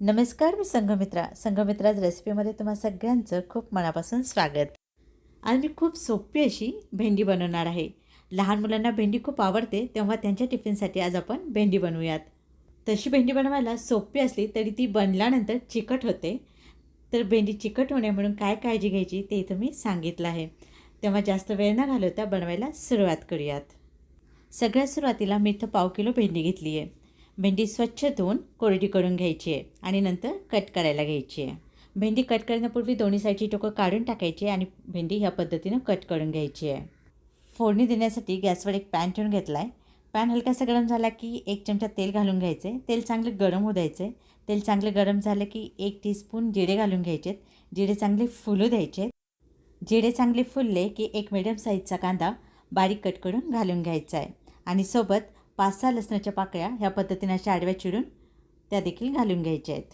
नमस्कार मी संघमित्रा. संघमित्राज रेसिपीमध्ये तुम्हा सगळ्यांचं खूप मनापासून स्वागत. आज मी खूप सोपी अशी भेंडी बनवणार आहे. लहान मुलांना भेंडी खूप आवडते तेव्हा त्यांच्या टिफिनसाठी आज आपण भेंडी बनवूयात. तशी भेंडी बनवायला सोपी असली तरी ती बनल्यानंतर चिकट होते. तर भेंडी चिकट होणे म्हणून काय काळजी घ्यायची ते इथं मी सांगितलं आहे. तेव्हा जास्त वेळ न घालवता बनवायला सुरुवात करूयात. सगळ्यात सुरुवातीला मी इथं पाव किलो भेंडी घेतली आहे भेंडी स्वच्छ धुवून कोरडी करून घ्यायची आहे आणि नंतर कट करायला घ्यायची आहे. भेंडी कट करण्यापूर्वी दोन्ही साईडची टोकं काढून टाकायची आणि भेंडी ह्या पद्धतीनं कट करून घ्यायची आहे. फोडणी देण्यासाठी गॅसवर एक पॅन ठेवून घेतला आहे पॅन हलकासा गरम झाला की एक चमचा तेल घालून घ्यायचं आहे तेल चांगलं गरम होऊ द्यायचं आहे तेल चांगलं गरम झालं की एक टीस्पून जिरे घालून घ्यायचे जिरे चांगले फुलू द्यायचे जिरे चांगले फुलले की एक मिडियम साईजचा कांदा बारीक कट करून घालून घ्यायचा आहे. आणि सोबत पाच सहा लसणाच्या पाकळ्या ह्या पद्धतीने अशा आडव्या चिरून त्या देखील घालून घ्यायच्या आहेत.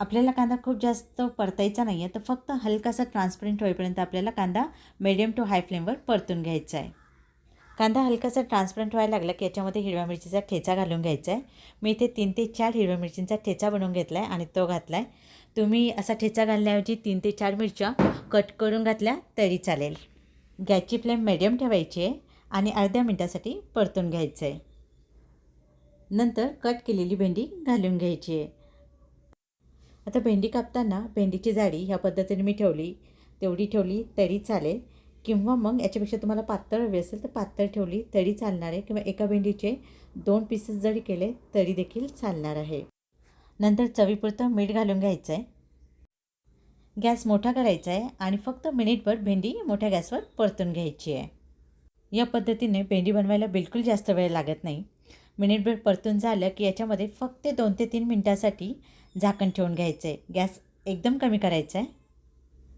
आपल्याला कांदा खूप जास्त परतायचा नाही आहे तर फक्त हलकासा ट्रान्सपरंट होईपर्यंत आपल्याला कांदा मिडियम टू हाय फ्लेमवर परतून घ्यायचा आहे. कांदा हलकासा ट्रान्सपरंट व्हायला लागला की याच्यामध्ये हिरव्या मिरचीचा ठेचा घालून घ्यायचा आहे. मी इथे तीन ते चार हिरव्या मिरचींचा ठेचा बनवून घेतला आहे आणि तो घातला आहे तुम्ही असा ठेचा घालण्याऐवजी तीन ते चार मिरच्या कट करून घातल्या तरी चालेल. गॅसची फ्लेम मिडियम ठेवायची आहे आणि अर्ध्या मिनटासाठी परतून घ्यायचं आहे. नंतर कट केलेली भेंडी घालून घ्यायची आहे. आता भेंडी कापताना भेंडीची जाडी ह्या पद्धतीने मी ठेवली. तेवढी ठेवली तरी चालेल. किंवा मग याच्यापेक्षा तुम्हाला पातळ हवी असेल तर पातळ ठेवली तरी चालणार आहे. किंवा एका भेंडीचे दोन पीसेस जरी केले तरी देखील चालणार आहे. नंतर चवीपुरतं मीठ घालून घ्यायचं आहे गॅस मोठा करायचा आहे आणि फक्त मिनिटभर भेंडी मोठ्या गॅसवर परतून घ्यायची आहे. या पद्धतीने भेंडी बनवायला बिलकुल जास्त वेळ लागत नाही. मिनिटभर परतून झालं की याच्यामध्ये फक्त दोन ते तीन मिनटासाठी झाकण ठेवून घ्यायचं आहे गॅस एकदम कमी करायचा आहे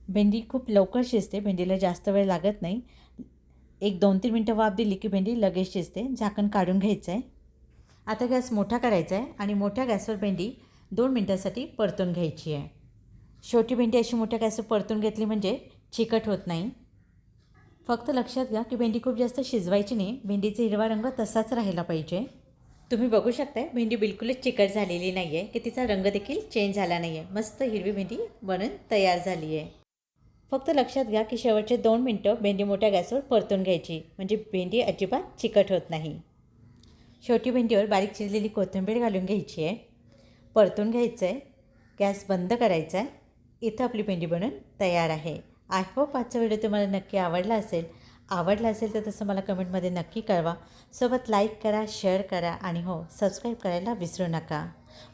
भेंडी खूप लवकर शिजते. भेंडीला जास्त वेळ लागत नाही. एक दोन तीन मिनटं वाफ दिली की भेंडी लगेच शिजते. झाकण काढून घ्यायचं आहे आता गॅस मोठा करायचा आहे आणि मोठ्या गॅसवर भेंडी दोन मिनटासाठी परतून घ्यायची आहे छोटी भेंडी अशी मोठ्या गॅसवर परतून घेतली म्हणजे चिकट होत नाही. फक्त लक्षात घ्या की भेंडी खूप जास्त शिजवायची नाही. भेंडीचा हिरवा रंग तसाच राहिला पाहिजे. तुम्ही बघू शकताय भेंडी बिलकुलच चिकट झालेली नाही आहे की तिचा रंग देखील चेंज झाला नाही आहे मस्त हिरवी भेंडी बनून तयार झाली आहे फक्त लक्षात घ्या की शेवटचे दोन मिनटं भेंडी मोठ्या गॅसवर परतून घ्यायची म्हणजे भेंडी अजिबात चिकट होत नाही. शेवटी भेंडीवर बारीक चिरलेली कोथिंबीर घालून घ्यायची आहे परतून घ्यायचं आहे गॅस बंद करायचा आहे इथं आपली भेंडी बनून तयार आहे. आय होप आजचा व्हिडिओ तुम्हाला नक्की आवडला असेल. आवडला असेल तर तसं मला कमेंटमध्ये नक्की कळवा. सोबत लाईक करा शेअर करा आणि हो सबस्क्राईब करायला विसरू नका.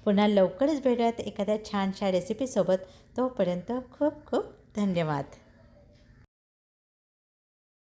पुन्हा लवकरच भेटूयात एखाद्या छानशा रेसिपीसोबत तोपर्यंत खूप खूप धन्यवाद.